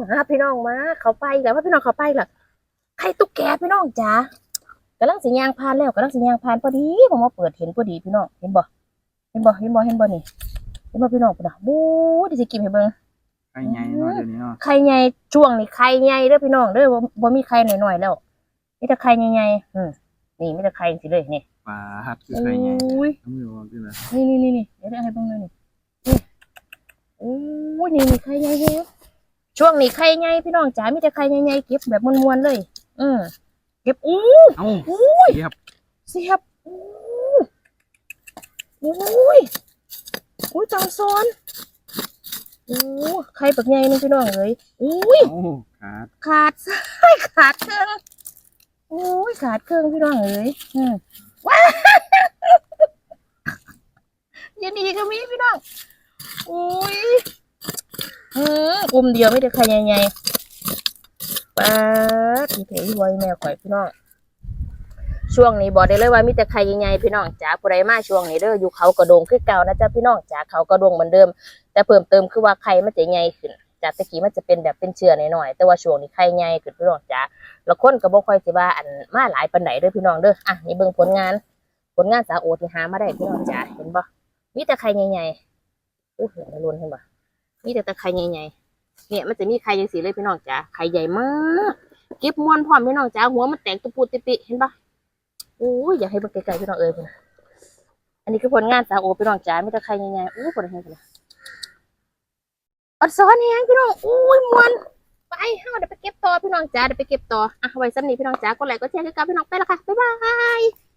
มาพี่น้องมาเขาไปแล้วว่าพี่น้องเขาไปล่ะไข่ตุ๊กแกพี่น้องจ๋ากำลังสิยางพานแล้วกำลังสิยางพานพอดีผมมาเปิดเห็นพอดีพี่น้องเห็นบ่เห็นบ่เห็นบ่เห็นบ่นี่เห็นบ่พี่น้องปุ่นน่ะบู๊ดิสิกินให้เบิ่งไข่ใหญ่เนาะเดี๋ยวนี้เนาะไข่ใหญ่ช่วงนี้ไข่ใหญ่เด้อพี่น้องเด้อบ่บ่มีไข่หน่อยๆแล้วมีแต่ไข่ใหญ่ๆอืมนี่มีแต่ไข่สิเลยนี่ปลาฮัดคือโอไข่ใหญ่้ยน้ำมือวางขึ้นเลยนี่นี่นี่นี่เดี๋ยวได้ให้เบิ่งเลยนี่นี่โอ้ยนี่นี่ไข่ใหญ่เฮ้ย ช่วงนี้ไข่ใหญ่พี่น้องจ๋ามีแต่ไข่ใหญ่ๆเก็บแบบมวนๆเลย อืมเก็บอู้เอ้าอู้ยเทียบเสียบอู้อุ้ยอุ้ยจอมซอนอู้ไข่ปักใหญ่นึงพี่น้องเลยอุ้ยเอ้าขาดขาดซ้ายขาดเครื่องโอ้ยขาดเครื่องพี่น้องเอ้ยอืมว้ายันดีก็มีพี่น้องโอ้ยอืม กลุ่มเดียวไม่ได้ใครใหญ่ๆป้าดอีเถยไว้แม่ข่อยพี่น้อง ช่วงนี้บอกได้เลยว่ามีแต่ใครใหญ่ๆพี่น้องจ๋าผู้ใดมาช่วงนี้เด้ออยู่เขากระโดงคือเก่านะจ๊ะพี่น้องจ๋าเขากระโดงเหมือนเดิม แต่เพิ่มเติมคือว่าไข่มันจะใหญ่ขึ้นจากตะกี้มันจะเป็นแบบเป็นเชื้อหน่อยๆ แต่ว่าช่วงนี้ไข่ใหญ่ขึ้นพี่น้องจ๋าแล้วคนก็บ่ค่อยสิว่าอันมาหลายปานไหนเด้อพี่น้องเด้อ อะนี่เบิ่งผลงาน ผลงานสาโอที่หามาได้พี่น้องจ๋าเห็นบ่มีแต่ไข่ใหญ่ๆโอ้โหมันล้นเห็นบ่มีแต่ต่ไข่ใหญ่ๆ เนี่ยมันจะมีไข่จังสีเลยพี่น้องจ๋าไข่ใหญ่มากเก็บม้วนพร้อมพี่น้องจ๋าหัวมันแตกตุปูติปิเห็นบ่โอ้ยอยากให้เบิ่งไกลๆพี่น้องเอ้ยพุ่นะอันนี้คือผลงานสาวโอพี่น้องจ๋าไมีแต่ไข่ใหญ่ๆโอ้พุ่นเห็นพุ่นน่ะอัดซ้อนแฮงพี่น้องอุ้ยมวนไปเฮาเดี๋ยวไปเก็บต่อพี่น้องจ๋าเดี๋ยวไปเก็บต่ออะไว้สำนีพี่น้องจ๋ากดไลค์กดแชร์กับพี่น้องไปละค่ะบ๊ายบาย